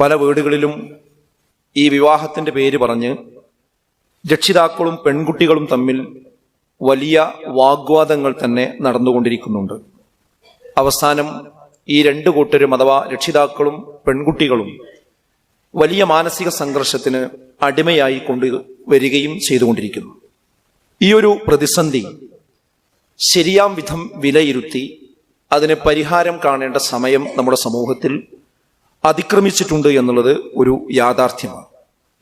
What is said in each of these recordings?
പല വീടുകളിലും ഈ വിവാഹത്തിന്റെ പേര് പറഞ്ഞ് രക്ഷിതാക്കളും പെൺകുട്ടികളും തമ്മിൽ വലിയ വാഗ്വാദങ്ങൾ തന്നെ നടന്നുകൊണ്ടിരിക്കുന്നുണ്ട്. അവസാനം ഈ രണ്ട് കൂട്ടരും അഥവാ രക്ഷിതാക്കളും പെൺകുട്ടികളും വലിയ മാനസിക സംഘർഷത്തിന് അടിമയായി കൊണ്ട് വരികയും ചെയ്തുകൊണ്ടിരിക്കുന്നു. ഈ ഒരു പ്രതിസന്ധി ശരിയാം വിധം വിലയിരുത്തി അതിന് പരിഹാരം കാണേണ്ട സമയം നമ്മുടെ സമൂഹത്തിൽ അതിക്രമിച്ചിട്ടുണ്ട് എന്നുള്ളത് ഒരു യാഥാർത്ഥ്യമാണ്.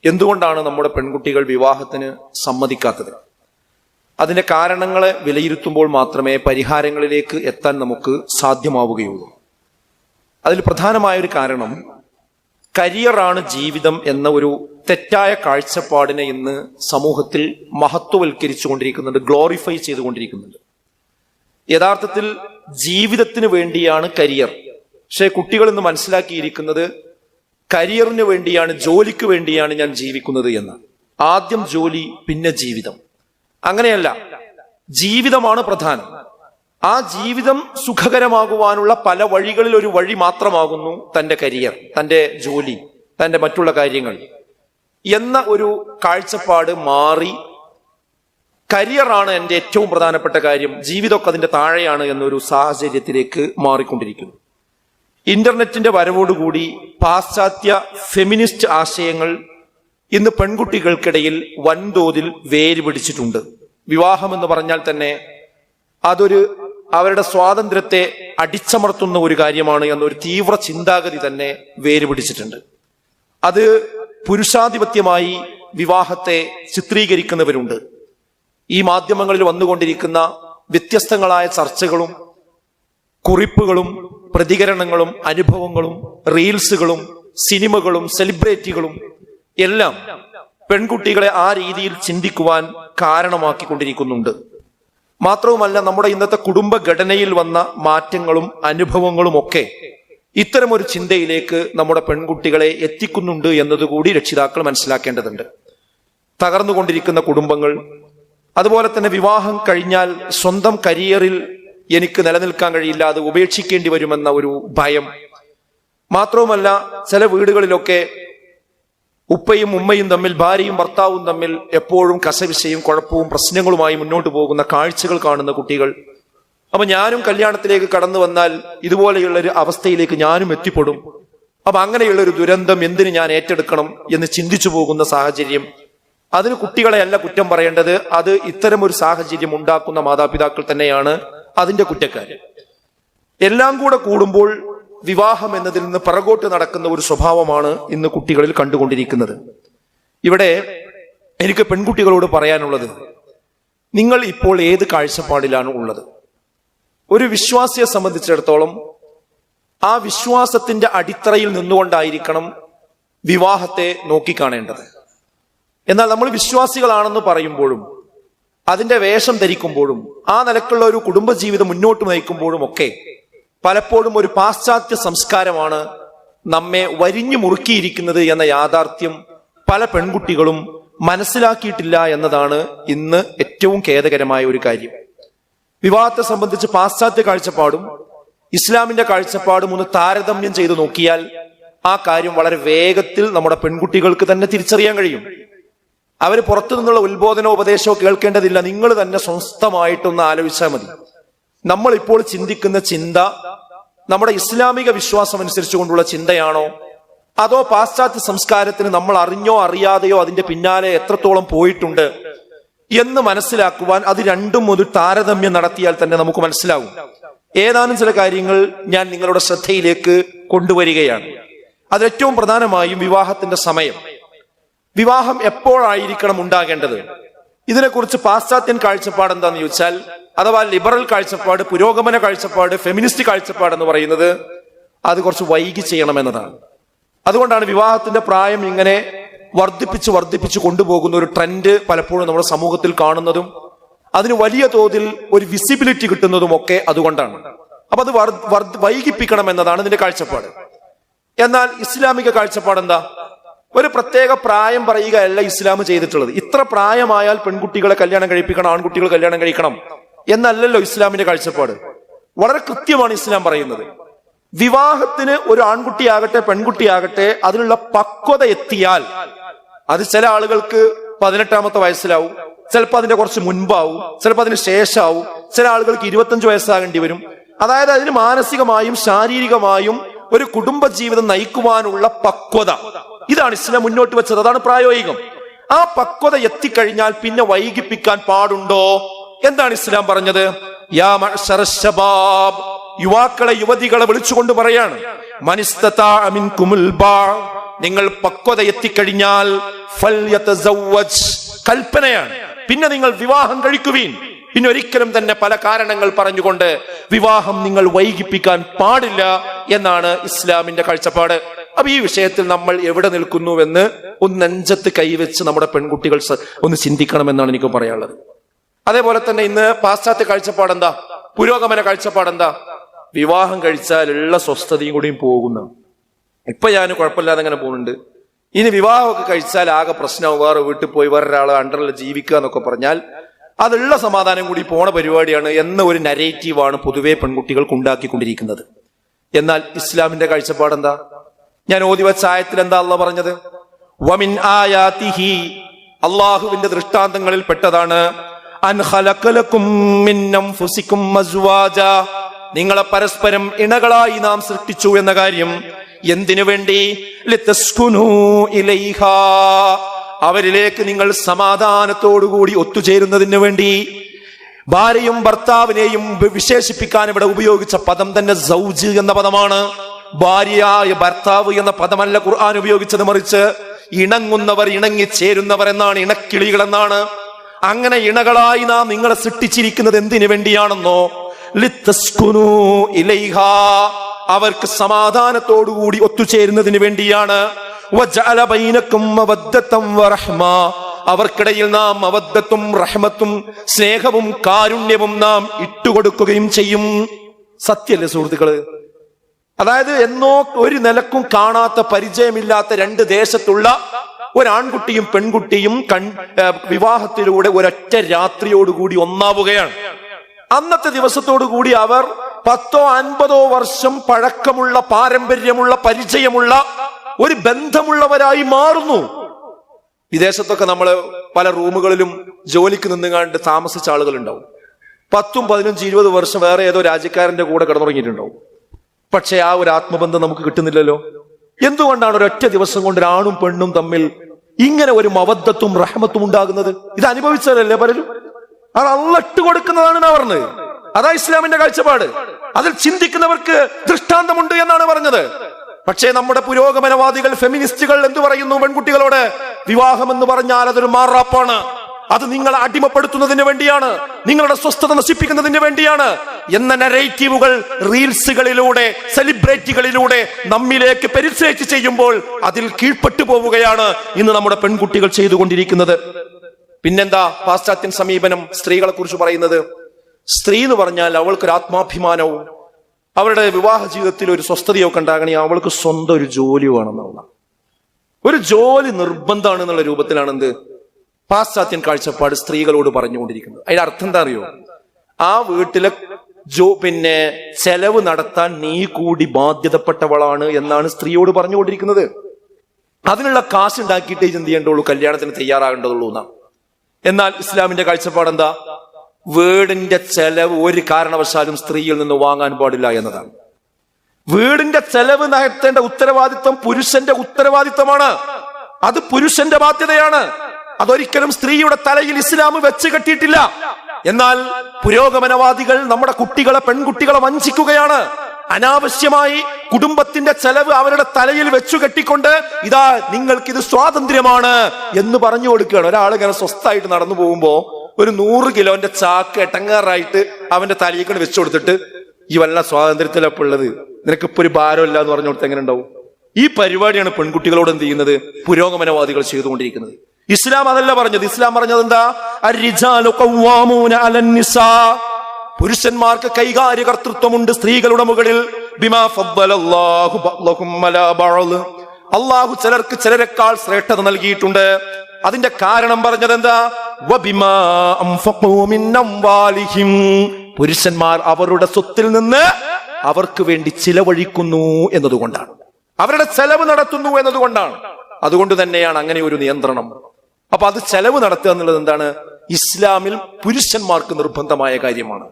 എന്തുകൊണ്ടാണ് നമ്മുടെ പെൺകുട്ടികൾ വിവാഹത്തിന് സമ്മതിക്കാത്തത്? അതിന്റെ കാരണങ്ങളെ വിലയിരുത്തുമ്പോൾ മാത്രമേ പരിഹാരങ്ങളിലേക്ക് എത്താൻ നമുക്ക് സാധ്യമാവുകയുള്ളൂ. അതിൽ പ്രധാനമായൊരു കാരണം കരിയറാണ് ജീവിതം എന്ന ഒരു തെറ്റായ കാഴ്ചപ്പാടിനെ ഇന്ന് സമൂഹത്തിൽ മഹത്വവൽക്കരിച്ചുകൊണ്ടിരിക്കുന്നുണ്ട് ഗ്ലോറിഫൈ ചെയ്തുകൊണ്ടിരിക്കുന്നുണ്ട്. യഥാർത്ഥത്തിൽ ജീവിതത്തിന് വേണ്ടിയാണ് കരിയർ. പക്ഷേ കുട്ടികൾ ഇന്ന് മനസ്സിലാക്കിയിരിക്കുന്നത് കരിയറിന് വേണ്ടിയാണ് ജോലിക്ക് വേണ്ടിയാണ് ഞാൻ ജീവിക്കുന്നത് എന്ന്. ആദ്യം ജോലി പിന്നെ ജീവിതം. അങ്ങനെയല്ല ജീവിതമാണ് പ്രധാനം. ആ ജീവിതം സുഖകരമാകുവാനുള്ള പല വഴികളിൽ ഒരു വഴി മാത്രമാകുന്നു തന്റെ കരിയർ തന്റെ ജോലി തന്റെ മറ്റുള്ള കാര്യങ്ങൾ. എന്ന ഒരു കാഴ്ചപ്പാട് മാറി കരിയറാണ് എന്റെ ഏറ്റവും പ്രധാനപ്പെട്ട കാര്യം. ജീവിതമൊക്കെ അതിന്റെ താഴെയാണ് എന്നൊരു സാഹചര്യത്തിലേക്ക് മാറിക്കൊണ്ടിരിക്കുന്നു. ഇന്റർനെറ്റിന്റെ വരവോടുകൂടി പാശ്ചാത്യ ഫെമിനിസ്റ്റ് ആശയങ്ങൾ ഇന്ന് പെൺകുട്ടികൾക്കിടയിൽ വൻതോതിൽ വേര് പിടിച്ചിട്ടുണ്ട്. വിവാഹം എന്ന് പറഞ്ഞാൽ തന്നെ അതൊരു അവരുടെ സ്വാതന്ത്ര്യത്തെ അടിച്ചമർത്തുന്ന ഒരു കാര്യമാണ് എന്നൊരു തീവ്ര ചിന്താഗതി തന്നെ വേര് പിടിച്ചിട്ടുണ്ട്. അത് പുരുഷാധിപത്യമായി വിവാഹത്തെ ചിത്രീകരിക്കുന്നവരുണ്ട്. ഈ മാധ്യമങ്ങളിൽ വന്നുകൊണ്ടിരിക്കുന്ന വ്യത്യസ്തങ്ങളായ ചർച്ചകളും കുറിപ്പുകളും പ്രതികരണങ്ങളും അനുഭവങ്ങളും റീൽസുകളും സിനിമകളും സെലിബ്രിറ്റികളും എല്ലാം പെൺകുട്ടികളെ ആ രീതിയിൽ ചിന്തിക്കുവാൻ കാരണമാക്കിക്കൊണ്ടിരിക്കുന്നുണ്ട്. മാത്രവുമല്ല നമ്മുടെ ഇന്നത്തെ കുടുംബഘടനയിൽ വന്ന മാറ്റങ്ങളും അനുഭവങ്ങളും ഒക്കെ ഇത്തരമൊരു ചിന്തയിലേക്ക് നമ്മുടെ പെൺകുട്ടികളെ എത്തിക്കുന്നുണ്ട് എന്നതുകൂടി രക്ഷിതാക്കൾ മനസ്സിലാക്കേണ്ടതുണ്ട്. തകർന്നുകൊണ്ടിരിക്കുന്ന കുടുംബങ്ങൾ അതുപോലെ തന്നെ വിവാഹം കഴിഞ്ഞാൽ സ്വന്തം കരിയറിൽ എനിക്ക് നിലനിൽക്കാൻ കഴിയില്ല അത് ഉപേക്ഷിക്കേണ്ടി വരുമെന്ന ഒരു ഭയം. മാത്രവുമല്ല ചില വീടുകളിലൊക്കെ ഉപ്പയും ഉമ്മയും തമ്മിൽ ഭാര്യയും ഭർത്താവും തമ്മിൽ എപ്പോഴും കസവിശയും കുഴപ്പവും പ്രശ്നങ്ങളുമായി മുന്നോട്ട് പോകുന്ന കാഴ്ചകൾ കാണുന്ന കുട്ടികൾ. അപ്പൊ ഞാനും കല്യാണത്തിലേക്ക് കടന്നു വന്നാൽ ഇതുപോലെയുള്ള ഒരു അവസ്ഥയിലേക്ക് ഞാനും എത്തിപ്പെടും. അപ്പൊ അങ്ങനെയുള്ള ഒരു ദുരന്തം എന്തിന് ഞാൻ ഏറ്റെടുക്കണം എന്ന് ചിന്തിച്ചു പോകുന്ന സാഹചര്യം. അതിന് കുട്ടികളെ അല്ല കുറ്റം പറയേണ്ടത് അത് ഇത്തരം ഒരു സാഹചര്യം ഉണ്ടാക്കുന്ന മാതാപിതാക്കൾ തന്നെയാണ്. അതിന്റെ കുറ്റക്കാര്. എല്ലാം കൂടെ കൂടുമ്പോൾ വിവാഹം എന്നതിൽ നിന്ന് പിറകോട്ട് നടക്കുന്ന ഒരു സ്വഭാവമാണ് ഇന്ന് കുട്ടികളിൽ കണ്ടുകൊണ്ടിരിക്കുന്നത്. ഇവിടെ എനിക്ക് പെൺകുട്ടികളോട് പറയാനുള്ളത് നിങ്ങൾ ഇപ്പോൾ ഏത് കാഴ്ചപ്പാടിലാണ് ഉള്ളത്? ഒരു വിശ്വാസിയെ സംബന്ധിച്ചിടത്തോളം ആ വിശ്വാസത്തിന്റെ അടിത്തറയിൽ നിന്നുകൊണ്ടായിരിക്കണം വിവാഹത്തെ നോക്കിക്കാണേണ്ടത്. എന്നാൽ നമ്മൾ വിശ്വാസികളാണെന്ന് പറയുമ്പോഴും അതിന്റെ വേഷം ധരിക്കുമ്പോഴും ആ നിലക്കുള്ള ഒരു കുടുംബജീവിതം മുന്നോട്ട് നയിക്കുമ്പോഴും ഒക്കെ പലപ്പോഴും ഒരു പാശ്ചാത്യ സംസ്കാരമാണ് നമ്മെ വരിഞ്ഞു മുറുക്കിയിരിക്കുന്നത് എന്ന യാഥാർത്ഥ്യം പല പെൺകുട്ടികളും മനസ്സിലാക്കിയിട്ടില്ല എന്നതാണ് ഇന്ന് ഏറ്റവും ഖേദകരമായ ഒരു കാര്യം. വിവാഹത്തെ സംബന്ധിച്ച് പാശ്ചാത്യ കാഴ്ചപ്പാടും ഇസ്ലാമിന്റെ കാഴ്ചപ്പാടും ഒന്ന് താരതമ്യം ചെയ്തു നോക്കിയാൽ ആ കാര്യം വളരെ വേഗത്തിൽ നമ്മുടെ പെൺകുട്ടികൾക്ക് തന്നെ തിരിച്ചറിയാൻ കഴിയും. അവർ പുറത്തു നിന്നുള്ള ഉത്ബോധനോ ഉപദേശമോ കേൾക്കേണ്ടതില്ല. നിങ്ങൾ തന്നെ സ്വസ്ഥമായിട്ടൊന്ന് ആലോചിച്ചാൽ മതി. നമ്മൾ ഇപ്പോൾ ചിന്തിക്കുന്ന ചിന്ത നമ്മുടെ ഇസ്ലാമിക വിശ്വാസം അനുസരിച്ചുകൊണ്ടുള്ള ചിന്തയാണോ? അതോ പാശ്ചാത്യ സംസ്കാരത്തിന് നമ്മൾ അറിഞ്ഞോ അറിയാതെയോ അതിന്റെ പിന്നാലെ എത്രത്തോളം പോയിട്ടുണ്ട് എന്ന് മനസ്സിലാക്കുവാൻ അത് രണ്ടും ഒരു താരതമ്യം നടത്തിയാൽ തന്നെ നമുക്ക് മനസ്സിലാവും. ഏതാനും ചില കാര്യങ്ങൾ ഞാൻ നിങ്ങളുടെ ശ്രദ്ധയിലേക്ക് കൊണ്ടുവരികയാണ്. അത് ഏറ്റവും പ്രധാനമായും വിവാഹത്തിന്റെ സമയം. വിവാഹം എപ്പോഴായിരിക്കണം ഉണ്ടാകേണ്ടത്? ഇതിനെക്കുറിച്ച് പാശ്ചാത്യൻ കാഴ്ചപ്പാട് എന്താണെന്ന് ചോദിച്ചാൽ അഥവാ ലിബറൽ കാഴ്ചപ്പാട് പുരോഗമന കാഴ്ചപ്പാട് ഫെമിനിസ്റ്റ് കാഴ്ചപ്പാട് എന്ന് പറയുന്നത് അത് കുറച്ച് വൈകി ചെയ്യണമെന്നതാണ്. അതുകൊണ്ടാണ് വിവാഹത്തിന്റെ പ്രായം ഇങ്ങനെ വർദ്ധിപ്പിച്ച് വർദ്ധിപ്പിച്ച് കൊണ്ടുപോകുന്ന ഒരു ട്രെൻഡ് പലപ്പോഴും നമ്മുടെ സമൂഹത്തിൽ കാണുന്നതും അതിന് വലിയ തോതിൽ ഒരു വിസിബിലിറ്റി കിട്ടുന്നതും ഒക്കെ അതുകൊണ്ടാണ്. അപ്പൊ അത് വൈകിപ്പിക്കണം എന്നതാണ് ഇതിന്റെ കാഴ്ചപ്പാട്. എന്നാൽ ഇസ്ലാമിക കാഴ്ചപ്പാട് എന്താ? ഒരു പ്രത്യേക പ്രായം പറയുകയല്ല ഇസ്ലാം ചെയ്തിട്ടുള്ളത്. ഇത്ര പ്രായമായാൽ പെൺകുട്ടികളെ കല്യാണം കഴിപ്പിക്കണം ആൺകുട്ടികൾ കല്യാണം കഴിക്കണം എന്നല്ലല്ലോ ഇസ്ലാമിന്റെ കാഴ്ചപ്പാട്. വളരെ കൃത്യമാണ് ഇസ്ലാം പറയുന്നത്. വിവാഹത്തിന് ഒരു ആൺകുട്ടിയാകട്ടെ പെൺകുട്ടിയാകട്ടെ അതിനുള്ള പക്വത എത്തിയാൽ അത് ചില ആളുകൾക്ക് പതിനെട്ടാമത്തെ വയസ്സിലാവും ചിലപ്പോൾ അതിന്റെ കുറച്ച് മുൻപാവും ചിലപ്പോൾ അതിന് ശേഷമാവും ചില ആളുകൾക്ക് ഇരുപത്തഞ്ച് വയസ്സാകേണ്ടി വരും. അതായത് അതിന് മാനസികമായും ശാരീരികമായും ഒരു കുടുംബ ജീവിതം നയിക്കുവാനുള്ള പക്വത. ഇതാണ് ഇസ്ലാം മുന്നോട്ട് വെച്ചത്. അതാണ് പ്രായോഗികം. ആ പക്വത എത്തിക്കഴിഞ്ഞാൽ പിന്നെ വൈകിപ്പിക്കാൻ പാടുണ്ടോ? എന്താണ് ഇസ്ലാം പറഞ്ഞത്? യുവാക്കളെ യുവതികളെ വിളിച്ചുകൊണ്ട് പറയാണ്. നിങ്ങൾ പക്വത എത്തിക്കഴിഞ്ഞാൽ കൽപ്പനയാണ്. പിന്നെ നിങ്ങൾ വിവാഹം കഴിക്കുവീൻ. പിന്നെ ഒരിക്കലും തന്നെ പല കാരണങ്ങൾ പറഞ്ഞുകൊണ്ട് വിവാഹം നിങ്ങൾ വൈകിപ്പിക്കാൻ പാടില്ല എന്നാണ് ഇസ്ലാമിന്റെ കാഴ്ചപ്പാട്. അപ്പൊ ഈ വിഷയത്തിൽ നമ്മൾ എവിടെ നിൽക്കുന്നുവെന്ന് ഒന്ന് നെഞ്ചത്ത് കൈവച്ച് നമ്മുടെ പെൺകുട്ടികൾ ഒന്ന് ചിന്തിക്കണമെന്നാണ് എനിക്ക് പറയാനുള്ളത്. അതേപോലെ തന്നെ ഇന്ന് പാശ്ചാത്യ കാഴ്ചപ്പാട് എന്താ പുരോഗമന കാഴ്ചപ്പാട് എന്താ വിവാഹം കഴിച്ചാൽ ഉള്ള സ്വസ്ഥതയും കൂടിയും പോകുന്നു. ഇപ്പൊ ഞാൻ കുഴപ്പമില്ലാതെ അങ്ങനെ പോകുന്നുണ്ട്. ഇനി വിവാഹമൊക്കെ കഴിച്ചാൽ ആകെ പ്രശ്നമാവും വേറെ വീട്ടിൽ പോയി വേറൊരാളെ അണ്ടറിൽ ജീവിക്കുക എന്നൊക്കെ പറഞ്ഞാൽ അതുള്ള സമാധാനം കൂടി പോണ പരിപാടിയാണ് എന്ന ഒരു നരേറ്റീവാണ് പൊതുവെ പെൺകുട്ടികൾക്ക് ഉണ്ടാക്കിക്കൊണ്ടിരിക്കുന്നത്. എന്നാൽ ഇസ്ലാമിന്റെ കാഴ്ചപ്പാട് എന്താ ഞാൻ ഓതി വെച്ച ആയത്തിൽ എന്താ അല്ല പറഞ്ഞത്? വമിൻ ആയാതിഹി. അള്ളാഹുവിന്റെ ദൃഷ്ടാന്തങ്ങളിൽ പെട്ടതാണ്. നിങ്ങളെ പരസ്പരം ഇണകളായി നാം സൃഷ്ടിച്ചു എന്ന കാര്യം എന്തിനു വേണ്ടി? അവരിലേക്ക് നിങ്ങൾ സമാധാനത്തോടുകൂടി ഒത്തുചേരുന്നതിന് വേണ്ടി ഭാര്യയും ഭർത്താവിനെയും വിശേഷിപ്പിക്കാൻ ഇവിടെ ഉപയോഗിച്ച പദം തന്നെ സൗജ് എന്ന പദമാണ്. ഭാര്യയായ ഭർത്താവ് എന്ന പദമല്ല ഖുർആൻ ഉപയോഗിച്ചത് മറിച്ച് ഇണങ്ങുന്നവർ ഇണങ്ങിച്ചേരുന്നവർ എന്നാണ് ഇണക്കിളികൾ എന്നാണ് അങ്ങനെ ഇണകളായി നാം നിങ്ങളെ സൃഷ്ടിച്ചിരിക്കുന്നത് എന്തിനു വേണ്ടിയാണെന്നോ? അവർക്ക് സമാധാനത്തോടുകൂടി ഒത്തുചേരുന്നതിന് വേണ്ടിയാണ്. അവർക്കിടയിൽ നാം അവദ്ധത്തും റഹ്മത്തും സ്നേഹവും കാരുണ്യവും നാം ഇട്ടുകൊടുക്കുകയും ചെയ്യും. സത്യല്ലേ സുഹൃത്തുക്കൾ? അതായത് എന്നോ ഒരു നിലക്കും കാണാത്ത പരിചയമില്ലാത്ത രണ്ട് ദേശത്തുള്ള ഒരാൺകുട്ടിയും പെൺകുട്ടിയും കൺ വിവാഹത്തിലൂടെ ഒരൊറ്റ രാത്രിയോടുകൂടി ഒന്നാവുകയാണ്. അന്നത്തെ ദിവസത്തോടു കൂടി അവർ പത്തോ അൻപതോ വർഷം പഴക്കമുള്ള പാരമ്പര്യമുള്ള പരിചയമുള്ള ഒരു ബന്ധമുള്ളവരായി മാറുന്നു. വിദേശത്തൊക്കെ നമ്മൾ പല റൂമുകളിലും ജോലിക്ക് നിന്നുകാണ്ട് താമസിച്ച ആളുകൾ ആളുകളുണ്ടാവും. പത്തും പതിനഞ്ചും ഇരുപത് വർഷം വേറെ ഏതോ രാജ്യക്കാരന്റെ കൂടെ കിടന്നുറങ്ങിയിട്ടുണ്ടാവും. പക്ഷെ ആ ഒരു ആത്മബന്ധം നമുക്ക് കിട്ടുന്നില്ലല്ലോ. എന്തുകൊണ്ടാണ് ഒരൊറ്റ ദിവസം കൊണ്ട് ഒരാണും പെണ്ണും തമ്മിൽ ഇങ്ങനെ ഒരു മവദ്ധത്തും റഹ്മത്തും ഉണ്ടാകുന്നത്? ഇത് അനുഭവിച്ചതല്ലേ പലരും? അത് അള്ളട്ട് കൊടുക്കുന്നതാണ് ഞാൻ പറഞ്ഞത്. അതാ ഇസ്ലാമിന്റെ കാഴ്ചപ്പാട്. അതിൽ ചിന്തിക്കുന്നവർക്ക് ദൃഷ്ടാന്തമുണ്ട് എന്നാണ് പറഞ്ഞത്. പക്ഷേ നമ്മുടെ പുരോഗമനവാദികൾ ഫെമിനിസ്റ്റുകൾ എന്തു പറയുന്നു പെൺകുട്ടികളോട്? വിവാഹം എന്ന് പറഞ്ഞാൽ അതൊരു മാറാപ്പാണ്. അത് നിങ്ങളെ അടിമപ്പെടുത്തുന്നതിന് വേണ്ടിയാണ് നിങ്ങളുടെ സ്വസ്ഥത നശിപ്പിക്കുന്നതിന് വേണ്ടിയാണ്. എന്ന നരേറ്റീവുകൾ റീൽസുകളിലൂടെ സെലിബ്രിറ്റികളിലൂടെ നമ്മിലേക്ക് പെരിസേറ്റ് ചെയ്യുമ്പോൾ അതിൽ കീഴ്പ്പെട്ടു പോവുകയാണ് ഇന്ന് നമ്മുടെ പെൺകുട്ടികൾ ചെയ്തുകൊണ്ടിരിക്കുന്നത്. പിന്നെന്താ പാശ്ചാത്യൻ സമീപനം സ്ത്രീകളെ കുറിച്ച് പറയുന്നത്? സ്ത്രീ എന്ന് പറഞ്ഞാൽ അവൾക്കൊരു ആത്മാഭിമാനവും അവരുടെ വിവാഹ ജീവിതത്തിൽ ഒരു സ്വസ്ഥതയൊക്കെ ഉണ്ടാകണമെങ്കിൽ അവൾക്ക് സ്വന്തം ഒരു ജോലി വേണമെന്നുള്ള ഒരു ജോലി നിർബന്ധമാണ് എന്നുള്ള രൂപത്തിലാണ് എന്ത് പാശ്ചാത്യൻ കാഴ്ചപ്പാട് സ്ത്രീകളോട് പറഞ്ഞുകൊണ്ടിരിക്കുന്നത്. അതിന്റെ അർത്ഥം എന്താ അറിയോ? ആ വീട്ടിലെ ജോ പിന്നെ ചെലവ് നടത്താൻ നീ കൂടി ബാധ്യതപ്പെട്ടവളാണ് എന്നാണ് സ്ത്രീയോട് പറഞ്ഞുകൊണ്ടിരിക്കുന്നത്. അതിനുള്ള കാശ് ഉണ്ടാക്കിയിട്ടേ എന്ത് ചെയ്യേണ്ടുള്ളൂ? കല്യാണത്തിന് തയ്യാറാകേണ്ടതുള്ളൂ എന്നാണ്. എന്നാൽ ഇസ്ലാമിന്റെ കാഴ്ചപ്പാട് എന്താ? വീടിന്റെ ചെലവ് ഒരു കാരണവശാലും സ്ത്രീയിൽ നിന്ന് വാങ്ങാൻ പാടില്ല എന്നതാണ്. വീടിന്റെ ചെലവ് നടത്തേണ്ട ഉത്തരവാദിത്വം പുരുഷന്റെ ഉത്തരവാദിത്വമാണ്. അത് പുരുഷന്റെ ബാധ്യതയാണ്. അതൊരിക്കലും സ്ത്രീയുടെ തലയിൽ ഇസ്ലാം വെച്ച് കെട്ടിയിട്ടില്ല. എന്നാൽ പുരോഗമനവാദികൾ നമ്മുടെ കുട്ടികളെ പെൺകുട്ടികളെ വഞ്ചിക്കുകയാണ്. അനാവശ്യമായി കുടുംബത്തിന്റെ ചെലവ് അവരുടെ തലയിൽ വെച്ചു കെട്ടിക്കൊണ്ട് ഇതാ നിങ്ങൾക്ക് ഇത് സ്വാതന്ത്ര്യമാണ് എന്ന് പറഞ്ഞു കൊടുക്കുകയാണ്. ഒരാൾ ഇങ്ങനെ സ്വസ്ഥായിട്ട് നടന്നു പോകുമ്പോ ഒരു നൂറ് കിലോന്റെ ചാക്ക് എട്ടങ്ങാറായിട്ട് അവന്റെ തലയിക്കണ് വെച്ചു കൊടുത്തിട്ട് ഈ വല്ല സ്വാതന്ത്ര്യത്തിലപ്പോൾ ഉള്ളത്? നിനക്ക് ഇപ്പൊ ഒരു ഭാരമില്ല എന്ന് പറഞ്ഞു കൊടുത്ത് എങ്ങനെ ഉണ്ടാവും? ഈ പരിപാടിയാണ് പെൺകുട്ടികളോട് എന്ത് ചെയ്യുന്നത്? പുരോഗമനവാദികൾ ചെയ്തുകൊണ്ടിരിക്കുന്നത്. ഇസ്ലാം അതല്ല പറഞ്ഞത്. ഇസ്ലാം പറഞ്ഞത് എന്താ? പുരുഷന്മാർക്ക് കൈകാര്യ കർത്തൃത്വമുണ്ട് സ്ത്രീകളുടെ മുകളിൽ. അള്ളാഹു ചിലർക്ക് ചിലരെക്കാൾ ശ്രേഷ്ഠത നൽകിയിട്ടുണ്ട്. അതിന്റെ കാരണം പറഞ്ഞത് എന്താ. പുരുഷന്മാർ അവരുടെ സ്വത്തിൽ നിന്ന് അവർക്ക് വേണ്ടി ചിലവഴിക്കുന്നു എന്നതുകൊണ്ടാണ്. അവരുടെ ചെലവ് നടത്തുന്നു എന്നതുകൊണ്ടാണ്. അതുകൊണ്ട് തന്നെയാണ് അങ്ങനെ ഒരു നിയന്ത്രണം. അപ്പൊ അത് ചെലവ് നടത്തുക എന്നുള്ളത് എന്താണ്? ഇസ്ലാമിൽ പുരുഷന്മാർക്ക് നിർബന്ധമായ കാര്യമാണ്.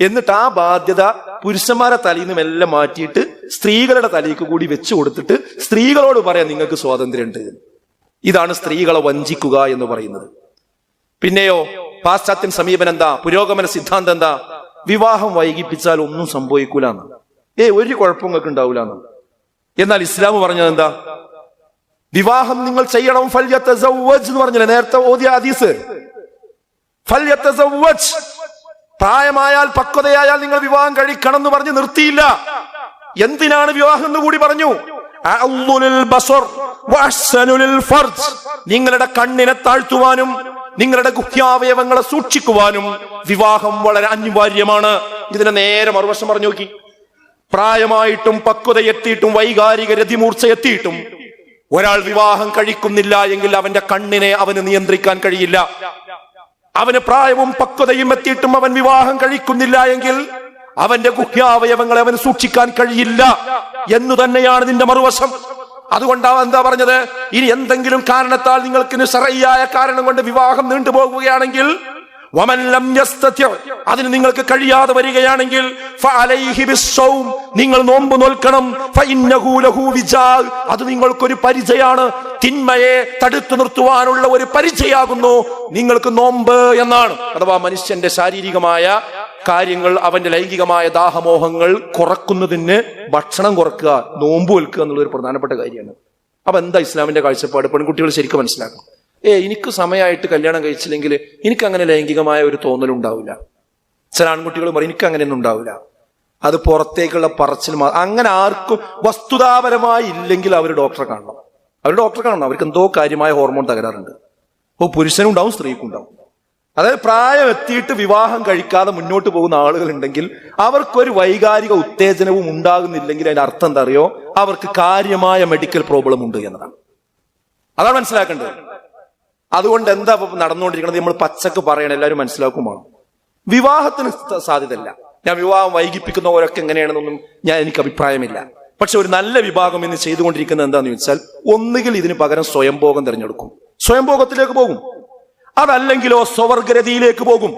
എന്നിട്ട് ആ ബാധ്യത പുരുഷന്മാരെ തലയിൽ നിന്നും എല്ലാം മാറ്റിയിട്ട് സ്ത്രീകളുടെ തലയ്ക്ക് കൂടി വെച്ചു കൊടുത്തിട്ട് സ്ത്രീകളോട് പറയാം നിങ്ങൾക്ക് സ്വാതന്ത്ര്യമുണ്ട്. ഇതാണ് സ്ത്രീകളെ വഞ്ചിക്കുക എന്ന് പറയുന്നത്. പിന്നെയോ പാശ്ചാത്യൻ സമീപനം എന്താ? പുരോഗമന സിദ്ധാന്തം എന്താ? വിവാഹം വൈകിപ്പിച്ചാൽ ഒന്നും സംഭവിക്കൂലെന്ന്. ഏ ഒരു കുഴപ്പം നിങ്ങൾക്ക് എന്നാൽ ഇസ്ലാം പറഞ്ഞത് എന്താ? വിവാഹം നിങ്ങൾ ചെയ്യണം ഫല്യത്തസവ്വജ് എന്ന് പറഞ്ഞില്ലേ നേരത്തെ ഓതിയ ഹദീസ്? ഫല്യത്തസവ്വജ് പ്രായമായാൽ പക്വതയായാൽ നിങ്ങൾ വിവാഹം കഴിക്കണം എന്ന് പറഞ്ഞ് നിർത്തിയില്ല. എന്തിനാണ് വിവാഹം എന്ന് കൂടി പറഞ്ഞു. നിങ്ങളുടെ കണ്ണിനെ താഴ്ത്തുവാനും നിങ്ങളുടെ ഗുഹ്യാവയവങ്ങളെ സൂക്ഷിക്കുവാനും വിവാഹം വളരെ അനിവാര്യമാണ്. ഇതിനെ നേരെ മറുവശം പറഞ്ഞു നോക്കി. പ്രായമായിട്ടും പക്വത എത്തിയിട്ടും വൈകാരിക രതിമൂർച്ച എത്തിയിട്ടും ഒരാൾ വിവാഹം കഴിക്കുന്നില്ല എങ്കിൽ അവന്റെ കണ്ണിനെ അവന് നിയന്ത്രിക്കാൻ കഴിയില്ല. അവന് പ്രായവും പക്വതയും എത്തിയിട്ടും അവൻ വിവാഹം കഴിക്കുന്നില്ല എങ്കിൽ അവന്റെ ഗുഹ്യാവയവങ്ങളെ അവന് സൂക്ഷിക്കാൻ കഴിയില്ല എന്നു തന്നെയാണ് നിന്റെ മറുവശം. അതുകൊണ്ടാണ് എന്താ പറഞ്ഞത്? ഇനി എന്തെങ്കിലും കാരണത്താൽ നിങ്ങൾക്ക് നിസറയ്യായ കാരണം കൊണ്ട് വിവാഹം നീണ്ടുപോകുകയാണെങ്കിൽ അതിന് നിങ്ങൾക്ക് കഴിയാതെ വരികയാണെങ്കിൽ നിങ്ങൾ നോമ്പ് നോൽക്കണം. അത് നിങ്ങൾക്കൊരു പരിചയാണ്. തിന്മയെ തടുത്തു നിർത്തുവാനുള്ള ഒരു പരിചയാകുന്നു. നിങ്ങൾക്ക് നോമ്പ് എന്നാണ്. അഥവാ മനുഷ്യന്റെ ശാരീരികമായ കാര്യങ്ങൾ അവന്റെ ലൈംഗികമായ ദാഹമോഹങ്ങൾ കുറക്കുന്നതിന് ഭക്ഷണം കുറക്കുക നോമ്പ് വെൽക്കുക എന്നുള്ള ഒരു പ്രധാനപ്പെട്ട കാര്യമാണ്. അപ്പൊ എന്താ ഇസ്ലാമിന്റെ കാഴ്ചപ്പാട്? പെൺകുട്ടികൾ ശരിക്കും മനസ്സിലാക്കണം. ഏ എനിക്ക് സമയമായിട്ട് കല്യാണം കഴിച്ചില്ലെങ്കിൽ എനിക്ക് അങ്ങനെ ലൈംഗികമായ ഒരു തോന്നൽ ഉണ്ടാവില്ല ചില ആൺകുട്ടികൾ പറയും എനിക്ക് അങ്ങനെയൊന്നും ഉണ്ടാവില്ല. അത് പുറത്തേക്കുള്ള പറച്ചിൽ അങ്ങനെ ആർക്കും വസ്തുതാപരമായി ഇല്ലെങ്കിൽ അവർ ഡോക്ടറെ കാണണം. അവർ ഡോക്ടറെ കാണണം. അവർക്ക് എന്തോ കാര്യമായ ഹോർമോൺ തകരാറുണ്ട്. അപ്പോൾ പുരുഷനും ഉണ്ടാവും സ്ത്രീക്കും ഉണ്ടാവും. അതായത് പ്രായം എത്തിയിട്ട് വിവാഹം കഴിക്കാതെ മുന്നോട്ട് പോകുന്ന ആളുകൾ ഉണ്ടെങ്കിൽ അവർക്കൊരു വൈകാരിക ഉത്തേജനവും ഉണ്ടാകുന്നില്ലെങ്കിൽ അതിന്റെ അർത്ഥം എന്താ അറിയോ? അവർക്ക് കാര്യമായ മെഡിക്കൽ പ്രോബ്ലം ഉണ്ട് എന്നതാണ്. അതാണ് മനസ്സിലാക്കേണ്ടത്. അതുകൊണ്ട് എന്താ നടന്നുകൊണ്ടിരിക്കുന്നത് നമ്മൾ പച്ചക്ക് പറയണം എല്ലാവരും മനസ്സിലാക്കുമാണ് വിവാഹത്തിന് സാധ്യതയല്ല. ഞാൻ വിവാഹം വൈകിപ്പിക്കുന്നവരൊക്കെ എങ്ങനെയാണെന്നൊന്നും ഞാൻ എനിക്ക് അഭിപ്രായമില്ല. പക്ഷെ ഒരു നല്ല വിഭാഗം ഇന്ന് ചെയ്തുകൊണ്ടിരിക്കുന്നത് എന്താന്ന് വെച്ചാൽ ഒന്നുകിൽ ഇതിന് പകരം സ്വയംഭോഗം തിരഞ്ഞെടുക്കും. സ്വയംഭോഗത്തിലേക്ക് പോകും. അതല്ലെങ്കിലോ സ്വവർഗരതിയിലേക്ക് പോകും.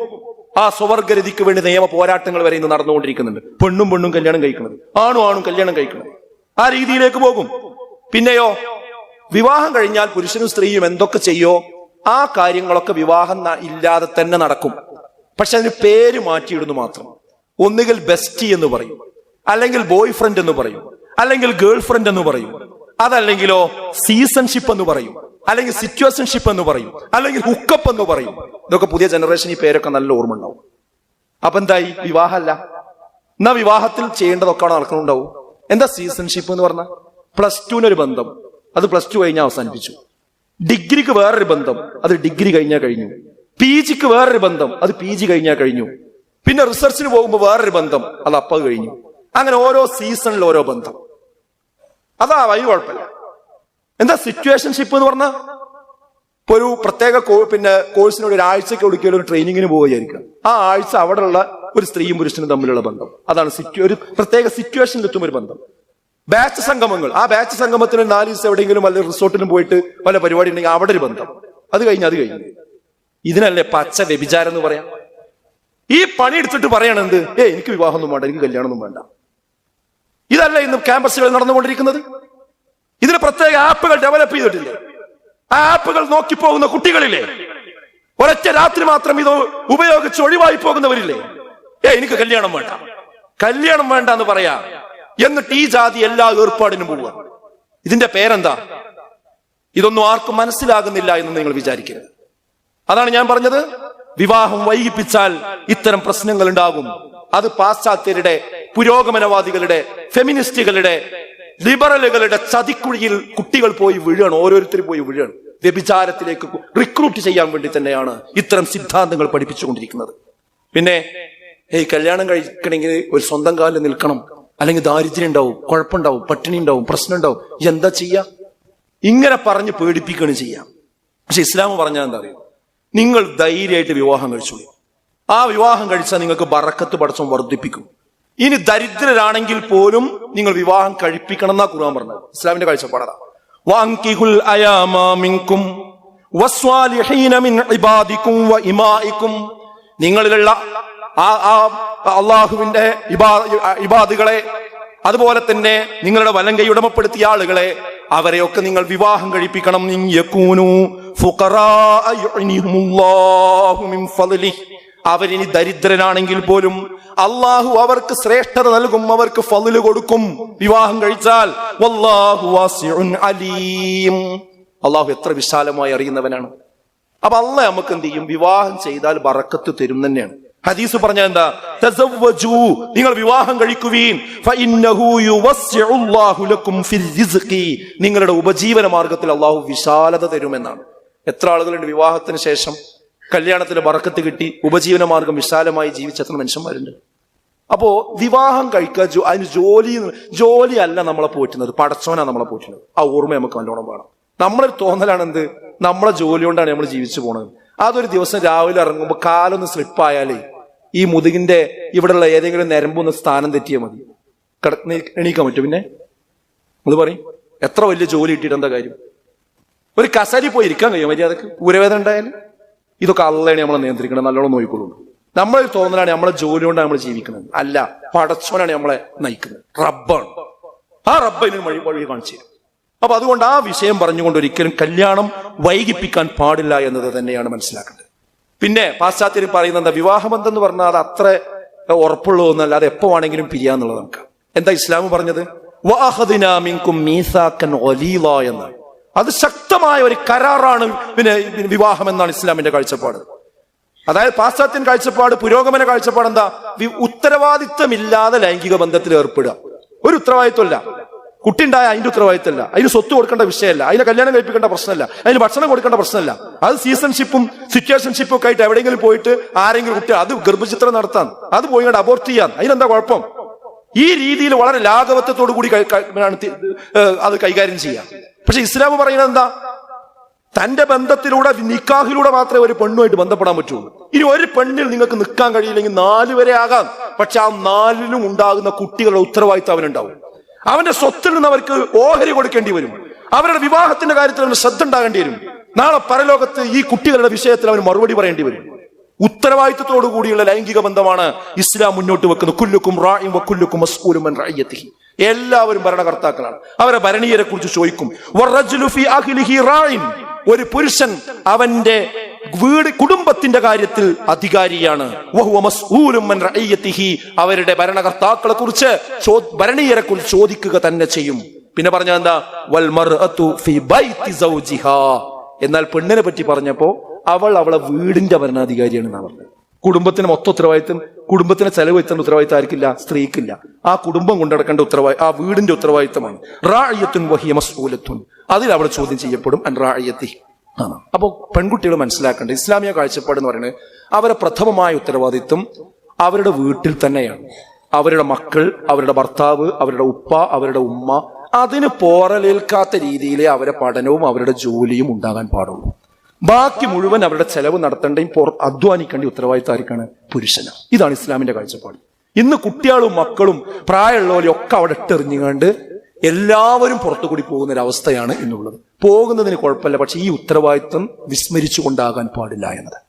ആ സ്വവർഗരതിക്ക് വേണ്ടി നിയമ പോരാട്ടങ്ങൾ വരെ ഇന്ന് നടന്നുകൊണ്ടിരിക്കുന്നുണ്ട്. പെണ്ണും പെണ്ണും കല്യാണം കഴിക്കുന്നത്. ആണും ആണും കല്യാണം കഴിക്കുന്നത്. ആ രീതിയിലേക്ക് പോകും. പിന്നെയോ വിവാഹം കഴിഞ്ഞാൽ പുരുഷനും സ്ത്രീയും എന്തൊക്കെ ചെയ്യോ? ആ കാര്യങ്ങളൊക്കെ വിവാഹം ഇല്ലാതെ തന്നെ നടക്കും. പക്ഷെ അതിന് പേര് മാറ്റിയിടുന്നു മാത്രം. ഒന്നുകിൽ ബെസ്റ്റി എന്ന് പറയും. അല്ലെങ്കിൽ ബോയ് ഫ്രണ്ട് എന്ന് പറയും. അല്ലെങ്കിൽ ഗേൾ ഫ്രണ്ട് എന്ന് പറയും. അതല്ലെങ്കിലോ സീസൺഷിപ്പ് എന്ന് പറയും. അല്ലെങ്കിൽ സിറ്റുവേഷൻഷിപ്പ് എന്ന് പറയും. അല്ലെങ്കിൽ ഹുക്കപ്പ് എന്ന് പറയും. ഇതൊക്കെ പുതിയ ജനറേഷൻ ഈ പേരൊക്കെ നല്ല ഓർമ്മ ഉണ്ടാവും അപ്പൊ എന്തായി? വിവാഹമല്ല. എന്നാ വിവാഹത്തിൽ ചെയ്യേണ്ടതൊക്കെ നടക്കുന്നുണ്ടാവും. എന്താ സീസൺഷിപ്പ് എന്ന് പറഞ്ഞ പ്ലസ് ടുവിനൊരു ബന്ധം. അത് പ്ലസ് ടു കഴിഞ്ഞാൽ അവസാനിപ്പിച്ചു. ഡിഗ്രിക്ക് വേറൊരു ബന്ധം. അത് ഡിഗ്രി കഴിഞ്ഞാൽ കഴിഞ്ഞു. പി ജിക്ക് വേറൊരു ബന്ധം. അത് പി ജി കഴിഞ്ഞാൽ കഴിഞ്ഞു. പിന്നെ റിസർച്ചിന് പോകുമ്പോൾ വേറൊരു ബന്ധം. അത് അപ്പ കഴിഞ്ഞു. അങ്ങനെ ഓരോ സീസണിൽ ഓരോ ബന്ധം. അതാ അതിന് കുഴപ്പമില്ല. എന്താ സിറ്റുവേഷൻഷിപ്പ് എന്ന് പറഞ്ഞാൽ ഇപ്പൊ ഒരു പ്രത്യേക പിന്നെ കോഴ്സിനോട് ഒരു ആഴ്ചയ്ക്ക് ഒടുക്കിയാലും ഒരു ട്രെയിനിങ്ങിന് പോവുകയായിരിക്കും. ആ ആഴ്ച അവിടെയുള്ള ഒരു സ്ത്രീയും പുരുഷനും തമ്മിലുള്ള ബന്ധം. അതാണ് സിറ്റു ഒരു പ്രത്യേക സിറ്റുവേഷനിൽ എത്തും ഒരു ബന്ധം. ബാച്ച് സംഗമങ്ങൾ. ആ ബാച്ച് സംഗമത്തിന് നാല് ദിവസം എവിടെയെങ്കിലും വല്ല റിസോർട്ടിലും പോയിട്ട് വല്ല പരിപാടി ഉണ്ടെങ്കിൽ അവിടെ ഒരു ബന്ധം. അത് കഴിഞ്ഞ് അത് കഴിഞ്ഞ്. ഇതിനല്ലേ പച്ച വ്യഭിചാരം എന്ന് പറയാം? ഈ പണി എടുത്തിട്ട് പറയണെന്ത് ഏ എനിക്ക് വിവാഹമൊന്നും വേണ്ട എനിക്ക് കല്യാണമൊന്നും വേണ്ട. ഇതല്ല ഇന്ന് ക്യാമ്പസുകളിൽ നടന്നുകൊണ്ടിരിക്കുന്നത്. ഇതിന് പ്രത്യേക ആപ്പുകൾ ഡെവലപ്പ് ചെയ്തിട്ടില്ലേ. ആ ആപ്പുകൾ നോക്കിപ്പോകുന്ന കുട്ടികളില്ലേ? ഒരൊറ്റ രാത്രി മാത്രം ഇത് ഉപയോഗിച്ച് ഒഴിവായി പോകുന്നവരില്ലേ? ഏ എനിക്ക് കല്യാണം വേണ്ട. കല്യാണം വേണ്ട എന്ന് പറയാ. എന്നിട്ട് ഈ ജാതി എല്ലാ ഏർപ്പാടിനും പോവുക. ഇതിന്റെ പേരെന്താ? ഇതൊന്നും ആർക്കും മനസ്സിലാകുന്നില്ല എന്ന് നിങ്ങൾ വിചാരിക്കരുത്. അതാണ് ഞാൻ പറഞ്ഞത്. വിവാഹം വൈകിപ്പിച്ചാൽ ഇത്തരം പ്രശ്നങ്ങൾ ഉണ്ടാകും. അത് പാശ്ചാത്യരുടെ പുരോഗമനവാദികളുടെ ഫെമിനിസ്റ്റുകളുടെ ലിബറലുകളുടെ ചതിക്കുഴിയിൽ കുട്ടികൾ പോയി വീഴാണ്. ഓരോരുത്തർ പോയി വീഴാണ്. വ്യഭിചാരത്തിലേക്ക് റിക്രൂട്ട് ചെയ്യാൻ വേണ്ടി തന്നെയാണ് ഇത്തരം സിദ്ധാന്തങ്ങൾ പഠിപ്പിച്ചുകൊണ്ടിരിക്കുന്നത്. പിന്നെ ഈ കല്യാണം കഴിക്കണമെങ്കിൽ ഒരു സ്വന്തം കാലിൽ നിൽക്കണം. അല്ലെങ്കിൽ ദാരിദ്ര്യം ഉണ്ടാവും കുഴപ്പമുണ്ടാവും പട്ടിണി ഉണ്ടാവും പ്രശ്നം ഉണ്ടാവും. എന്താ ചെയ്യാ? ഇങ്ങനെ പറഞ്ഞ് പേടിപ്പിക്കുകയാണ് ചെയ്യാം. പക്ഷെ ഇസ്ലാം പറഞ്ഞാൽ എന്താ അറിയോ? നിങ്ങൾ ധൈര്യമായിട്ട് വിവാഹം കഴിച്ചോളൂ. ആ വിവാഹം കഴിച്ചാൽ നിങ്ങൾക്ക് ബറക്കത്ത് പടച്ചം വർദ്ധിപ്പിക്കും. ഇനി ദരിദ്രരാണെങ്കിൽ പോലും നിങ്ങൾ വിവാഹം കഴിപ്പിക്കണം എന്നാ ഖുർആൻ പറഞ്ഞത്. ഇസ്ലാമിന്റെ വസ്വാലിഹീന മിൻ വ നിങ്ങളിലുള്ള ആ ആ അള്ളാഹുവിന്റെ ഇബാ- ഇബാദുകളെ അതുപോലെ തന്നെ നിങ്ങളുടെ വലങ്കൈ ഉടമപ്പെടുത്തിയ ആളുകളെ അവരെയൊക്കെ നിങ്ങൾ വിവാഹം കഴിപ്പിക്കണം. അവരിനി ദരിദ്രനാണെങ്കിൽ പോലും അള്ളാഹു അവർക്ക് ശ്രേഷ്ഠത നൽകും അവർക്ക് ഫതിൽ കൊടുക്കും. വിവാഹം കഴിച്ചാൽ അലീം. അള്ളാഹു എത്ര വിശാലമായി അറിയുന്നവനാണ്. അപ്പൊ അല്ല നമുക്ക് എന്ത് ചെയ്യും? വിവാഹം ചെയ്താൽ ബറക്കത്ത് തരും തന്നെയാണ്. ഹദീസ് പറഞ്ഞ എന്താ? നിങ്ങൾ വിവാഹം കഴിക്കുവീൻ. നിങ്ങളുടെ ഉപജീവന മാർഗത്തിൽ അള്ളാഹു വിശാലത തരുമെന്നാണ്. എത്ര ആളുകളുണ്ട് വിവാഹത്തിന് ശേഷം കല്യാണത്തിന് വറക്കത്ത് കിട്ടി ഉപജീവന മാർഗം വിശാലമായി ജീവിച്ച എത്ര മനുഷ്യന്മാരുണ്ട്? അപ്പോ വിവാഹം കഴിക്കുക അതിന് ജോലി ജോലി അല്ല നമ്മളെ പോറ്റുന്നത് പടച്ചോനാ നമ്മളെ പോറ്റുന്നത്. ആ ഓർമ്മ നമുക്ക് നല്ലോണം വേണം. നമ്മളൊരു തോന്നലാണ് എന്ത് നമ്മളെ ജോലി കൊണ്ടാണ് നമ്മൾ ജീവിച്ചു പോണത്. അതൊരു ദിവസം രാവിലെ ഇറങ്ങുമ്പോൾ കാലൊന്ന് സ്ലിപ്പായാലേ ഈ മുതുകിന്റെ ഇവിടെയുള്ള ഏതെങ്കിലും നരമ്പൊന്ന് സ്ഥാനം തെറ്റിയാൽ മതി. കട എണീക്കാൻ പറ്റും പിന്നെ? അത് പറയും. എത്ര വലിയ ജോലി കിട്ടിയിട്ട് എന്താ കാര്യം? ഒരു കസരി പോയി ഇരിക്കാൻ കഴിയും മര്യാദയ്ക്ക്? ഊരവേദന ഉണ്ടായാലും? ഇതൊക്കെ അള്ളയാണ് നമ്മളെ നിയന്ത്രിക്കണം. നല്ലോണം നോക്കിക്കൊള്ളൂ. നമ്മൾ തോന്നലാണ് നമ്മളെ ജോലി കൊണ്ടാണ് നമ്മൾ ജീവിക്കുന്നത്. അല്ല പടച്ചോനാണ് നമ്മളെ നയിക്കുന്നത്. റബ്ബാണ്. ആ റബ്ബിന് വഴി വഴി കാണിച്ചു തരും. അപ്പൊ അതുകൊണ്ട് ആ വിഷയം പറഞ്ഞുകൊണ്ട് ഒരിക്കലും കല്യാണം വൈകിപ്പിക്കാൻ പാടില്ല എന്നത് തന്നെയാണ് മനസ്സിലാക്കേണ്ടത്. പിന്നെ പാശ്ചാത്യർ പറയുന്നത് വിവാഹബന്ധം എന്ന് പറഞ്ഞാൽ അത് അത്ര ഉറപ്പുള്ളൂ എന്നല്ല അത് എപ്പോ വേണമെങ്കിലും പിരിയാന്നുള്ളത് നമുക്ക്. എന്താ ഇസ്ലാം പറഞ്ഞത്? എന്ന്. അത് ശക്തമായ ഒരു കരാറാണ് പിന്നെ വിവാഹം എന്നാണ് ഇസ്ലാമിന്റെ കാഴ്ചപ്പാട്. അതായത് പാശ്ചാത്യൻ കാഴ്ചപ്പാട് പുരോഗമന കാഴ്ചപ്പാട് എന്താ? ഉത്തരവാദിത്തമില്ലാതെ ലൈംഗിക ബന്ധത്തിൽ ഏർപ്പെടുക. ഒരു ഉത്തരവാദിത്വമല്ല കുട്ടി ഉണ്ടായ അതിന്റെ ഉത്തരവാദിത്തമല്ല. അതിന് സ്വത്ത് കൊടുക്കേണ്ട വിഷയമല്ല. അതിന് കല്യാണം കഴിപ്പിക്കേണ്ട പ്രശ്നമല്ല. അതിന് ഭക്ഷണം കൊടുക്കേണ്ട പ്രശ്നമല്ല. അത് സീസൺഷിപ്പും സിറ്റുവേഷൻഷിപ്പും ഒക്കെ ആയിട്ട് എവിടെയെങ്കിലും പോയിട്ട് ആരെങ്കിലും കുട്ടി അത് ഗർഭചിത്രം നടത്താൻ. അത് പോയി അബോർട്ട് ചെയ്യാൻ. അതിനെന്താ കുഴപ്പം? ഈ രീതിയിൽ വളരെ ലാഘവത്വത്തോടു കൂടി അത് കൈകാര്യം ചെയ്യാം. പക്ഷെ ഇസ്ലാം പറയുന്നത് എന്താ? തന്റെ ബന്ധത്തിലൂടെ നിക്കാഹിലൂടെ മാത്രമേ ഒരു പെണ്ണുമായിട്ട് ബന്ധപ്പെടാൻ പറ്റുള്ളൂ ഇനി ഒരു പെണ്ണിൽ നിങ്ങൾക്ക് നിൽക്കാൻ കഴിയില്ലെങ്കിൽ നാല് വരെ ആകാം. പക്ഷെ ആ നാലിലും ഉണ്ടാകുന്ന കുട്ടികളുടെ ഉത്തരവാദിത്തം അവനുണ്ടാവും. അവന്റെ സ്വത്തിൽ നിന്ന് അവർക്ക് ഓഹരി കൊടുക്കേണ്ടി വരും. അവരുടെ വിവാഹത്തിന്റെ കാര്യത്തിൽ അവന് ശ്രദ്ധ ഉണ്ടാകേണ്ടി വരും. നാളെ പരലോകത്ത് ഈ കുട്ടികളുടെ വിഷയത്തിൽ അവന് മറുപടി പറയേണ്ടി വരും. ഉത്തരവാദിത്വത്തോടു കൂടിയുള്ള ലൈംഗിക ബന്ധമാണ് ഇസ്ലാം മുന്നോട്ട് വെക്കുന്നത്. കുല്ലുക്കും റായും വക്കുല്ലുക്കും മസ്കൂലും എല്ലാവരും ഭരണകർത്താക്കളാണ്. അവരെ ഭരണീയരെ കുറിച്ച് ചോദിക്കും ഒരു പുരുഷൻ അവന്റെ വീട് കുടുംബത്തിന്റെ കാര്യത്തിൽ അധികാരിയാണ്. അവരുടെ ഭരണകർത്താക്കളെ കുറിച്ച് ഭരണീയരെ കുറിച്ച് ചോദിക്കുക തന്നെ ചെയ്യും പിന്നെ പറഞ്ഞ എന്താ. എന്നാൽ പെണ്ണിനെ പറ്റി പറഞ്ഞപ്പോ അവൾ അവളെ വീടിന്റെ ഭരണാധികാരിയാണ് എന്നാ പറഞ്ഞത് കുടുംബത്തിന് മൊത്തം ഉത്തരവാദിത്തം കുടുംബത്തിന് ചെലവ് എത്തേണ്ട ഉത്തരവാദിത്തം ആയിരിക്കില്ല സ്ത്രീക്കില്ല. ആ കുടുംബം കൊണ്ടടക്കേണ്ട ഉത്തരവാദി ആ വീടിന്റെ ഉത്തരവാദിത്തമാണ് റാഴിയത്തുൻ വഹിയ മസ്ഊലത്തുൻ. അതിൽ അവിടെ ചോദ്യം ചെയ്യപ്പെടും അൻ റാഴിയത്തി അപ്പോൾ പെൺകുട്ടികൾ മനസ്സിലാക്കേണ്ടത് ഇസ്ലാമിക കാഴ്ചപ്പാട് എന്ന് പറയുന്നത് അവരെ പ്രഥമമായ ഉത്തരവാദിത്വം അവരുടെ വീട്ടിൽ തന്നെയാണ്. അവരുടെ മക്കൾ അവരുടെ ഭർത്താവ് അവരുടെ ഉപ്പ അവരുടെ ഉമ്മ അതിന് പോറലേൽക്കാത്ത രീതിയിലേ അവരുടെ പഠനവും അവരുടെ ജോലിയും ഉണ്ടാകാൻ പാടുള്ളൂ. ബാക്കി മുഴുവൻ അവരുടെ ചെലവ് നടത്തേണ്ടയും പുറ അധ്വാനിക്കേണ്ട ഉത്തരവാദിത്തം പുരുഷന്. ഇതാണ് ഇസ്ലാമിന്റെ കാഴ്ചപ്പാട്. ഇന്ന് കുട്ടികളും മക്കളും പ്രായമുള്ളവരും ഒക്കെ അവിടെ ഇട്ടെറിഞ്ഞുകൊണ്ട് എല്ലാവരും പുറത്തു കൂടി പോകുന്ന ഒരവസ്ഥയാണ് ഇന്നുള്ളത്. പോകുന്നതിന് കുഴപ്പമില്ല പക്ഷെ ഈ ഉത്തരവാദിത്വം വിസ്മരിച്ചു കൊണ്ടാകാൻ പാടില്ല എന്നത്.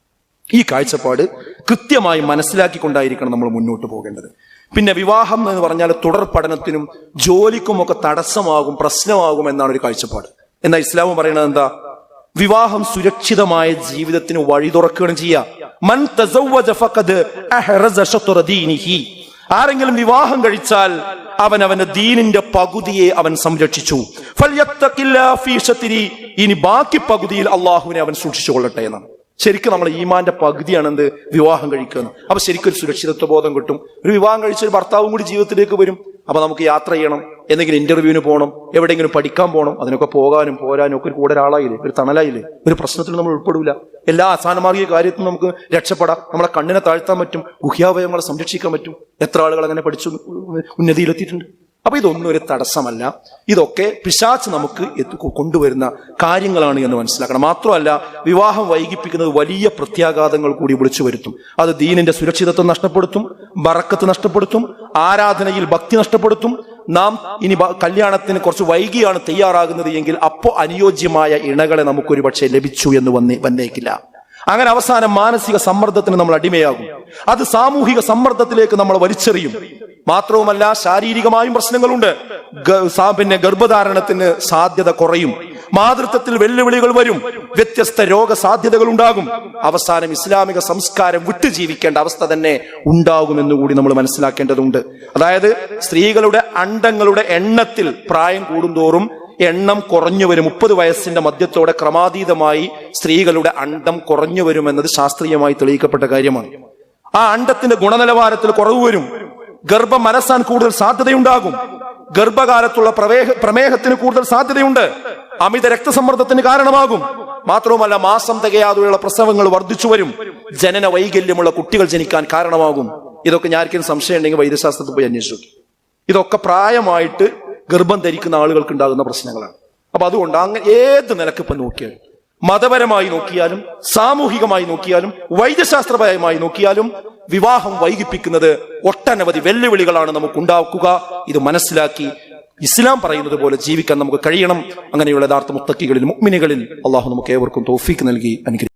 ഈ കാഴ്ചപ്പാട് കൃത്യമായി മനസ്സിലാക്കിക്കൊണ്ടായിരിക്കണം നമ്മൾ മുന്നോട്ട് പോകേണ്ടത്. പിന്നെ വിവാഹം എന്ന് പറഞ്ഞാൽ തുടർ പഠനത്തിനും ജോലിക്കും ഒക്കെ തടസ്സമാകും പ്രശ്നമാകും എന്നാണ് ഒരു കാഴ്ചപ്പാട്. എന്നാൽ ഇസ്ലാം പറയുന്നത് എന്താ? വിവാഹം സുരക്ഷിതമായ ജീവിതത്തിന് വഴി തുറക്കുകയാണ് ചെയ്യുക. ആരെങ്കിലും വിവാഹം കഴിച്ചാൽ അവൻ അവന്റെ ദീനിന്റെ പകുതിയെ അവൻ സംരക്ഷിച്ചു. ഇനി ബാക്കി പകുതിയിൽ അള്ളാഹുവിനെ അവൻ സൂക്ഷിച്ചു കൊള്ളട്ടെ എന്നാണ്. ശരിക്കും നമ്മൾ ഈമാന്റെ പകുതിയാണ് എന്ത് വിവാഹം കഴിക്കുന്നത് അപ്പൊ ശരിക്കും ഒരു സുരക്ഷിതത്വ ബോധം കിട്ടും. ഒരു വിവാഹം കഴിച്ച ഒരു ഭർത്താവും കൂടി ജീവിതത്തിലേക്ക് വരും. അപ്പൊ നമുക്ക് യാത്ര ചെയ്യണം. എന്തെങ്കിലും ഇന്റർവ്യൂവിന് പോകണം എവിടെയെങ്കിലും പഠിക്കാൻ പോകണം അതിനൊക്കെ പോകാനും പോരാനും ഒക്കെ ഒരു കൂടെ ഒരാളായില്ലേ? ഒരു തണലായില്ലേ? ഒരു പ്രശ്നത്തിൽ നമ്മൾ ഉൾപ്പെടില്ല എല്ലാ അസാനമാർഗിക കാര്യത്തിലും നമുക്ക് രക്ഷപ്പെടാം. നമ്മളെ കണ്ണിനെ താഴ്ത്താൻ പറ്റും. ഗുഹ്യാവയവങ്ങളെ സംരക്ഷിക്കാൻ പറ്റും. എത്ര ആളുകൾ അങ്ങനെ പഠിച്ചു ഉന്നതിയിലെത്തിയിട്ടുണ്ട്? അപ്പൊ ഇതൊന്നും ഒരു തടസ്സമല്ല. ഇതൊക്കെ പിശാച്ച് നമുക്ക് കൊണ്ടുവരുന്ന കാര്യങ്ങളാണ് എന്ന് മനസ്സിലാക്കണം. മാത്രമല്ല വിവാഹം വൈകിപ്പിക്കുന്നത് വലിയ പ്രത്യാഘാതങ്ങൾ കൂടി വിളിച്ചു വരുത്തും. അത് ദീനിന്റെ സുരക്ഷിതത്വം നഷ്ടപ്പെടുത്തും ബറക്കത്ത് നഷ്ടപ്പെടുത്തും ആരാധനയിൽ ഭക്തി നഷ്ടപ്പെടുത്തും. നാം ഇനി കല്യാണത്തിന് കുറച്ച് വൈകിയാണ് തയ്യാറാകുന്നത് എങ്കിൽ അപ്പോ അനുയോജ്യമായ ഇണകളെ നമുക്കൊരു പക്ഷേ ലഭിച്ചു എന്ന് വന്നേ വന്നേക്കില്ല. അങ്ങനെ അവസാനം മാനസിക സമ്മർദ്ദത്തിന് നമ്മൾ അടിമയാകും. അത് സാമൂഹിക സമ്മർദ്ദത്തിലേക്ക് നമ്മൾ വലിച്ചെറിയും. മാത്രവുമല്ല ശാരീരികമായും പ്രശ്നങ്ങളുണ്ട്. പിന്നെ ഗർഭധാരണത്തിന് സാധ്യത കുറയും. മാതൃത്വത്തിൽ വെല്ലുവിളികൾ വരും. വ്യത്യസ്ത രോഗ സാധ്യതകൾ ഉണ്ടാകും. അവസാനം ഇസ്ലാമിക സംസ്കാരം വിട്ടു ജീവിക്കേണ്ട അവസ്ഥ തന്നെ ഉണ്ടാകുമെന്ന് കൂടി നമ്മൾ മനസ്സിലാക്കേണ്ടതുണ്ട്. അതായത് സ്ത്രീകളുടെ അണ്ടങ്ങളുടെ എണ്ണത്തിൽ പ്രായം കൂടുന്തോറും എണ്ണം കുറഞ്ഞു വരും. മുപ്പത് വയസ്സിന്റെ മധ്യത്തോടെ ക്രമാതീതമായി സ്ത്രീകളുടെ അണ്ടം കുറഞ്ഞു വരുമെന്നത് ശാസ്ത്രീയമായി തെളിയിക്കപ്പെട്ട കാര്യമാണ്. ആ അണ്ടത്തിന്റെ ഗുണനിലവാരത്തിൽ കുറവ് വരും. ഗർഭം മനസ്സാൻ കൂടുതൽ സാധ്യതയുണ്ടാകും. ഗർഭകാലത്തുള്ള പ്രവേഹ പ്രമേഹത്തിന് കൂടുതൽ സാധ്യതയുണ്ട്. അമിത രക്തസമ്മർദ്ദത്തിന് കാരണമാകും. മാത്രവുമല്ല മാസം തികയാതെയുള്ള പ്രസവങ്ങൾ വർദ്ധിച്ചു വരും. ജനന വൈകല്യമുള്ള കുട്ടികൾ ജനിക്കാൻ കാരണമാകും. ഇതൊക്കെ ഞാൻ ആർക്കും സംശയം ഉണ്ടെങ്കിൽ വൈദ്യശാസ്ത്രത്തിൽ പോയി അന്വേഷിച്ചു ഇതൊക്കെ പ്രായമായിട്ട് ഗർഭം ധരിക്കുന്ന ആളുകൾക്ക് ഉണ്ടാകുന്ന പ്രശ്നങ്ങളാണ്. അപ്പൊ അതുകൊണ്ട് അങ്ങനെ ഏത് നിലയ്ക്ക് ഇപ്പൊ നോക്കിയാലും മതപരമായി നോക്കിയാലും സാമൂഹികമായി നോക്കിയാലും വൈദ്യശാസ്ത്രപരമായി നോക്കിയാലും വിവാഹം വൈകിപ്പിക്കുന്നത് ഒട്ടനവധി വെല്ലുവിളികളാണ് നമുക്ക് ഉണ്ടാക്കുക ഇത് മനസ്സിലാക്കി ഇസ്ലാം പറയുന്നത് പോലെ ജീവിക്കാൻ നമുക്ക് കഴിയണം. അങ്ങനെയുള്ള യഥാർത്ഥ മുത്തക്കികളിൽ മുഗ്മിനികളിൽ അള്ളാഹു നമുക്ക് ഏവർക്കും തോഫീക്ക് നൽകി അനുഗ്രഹിക്കും.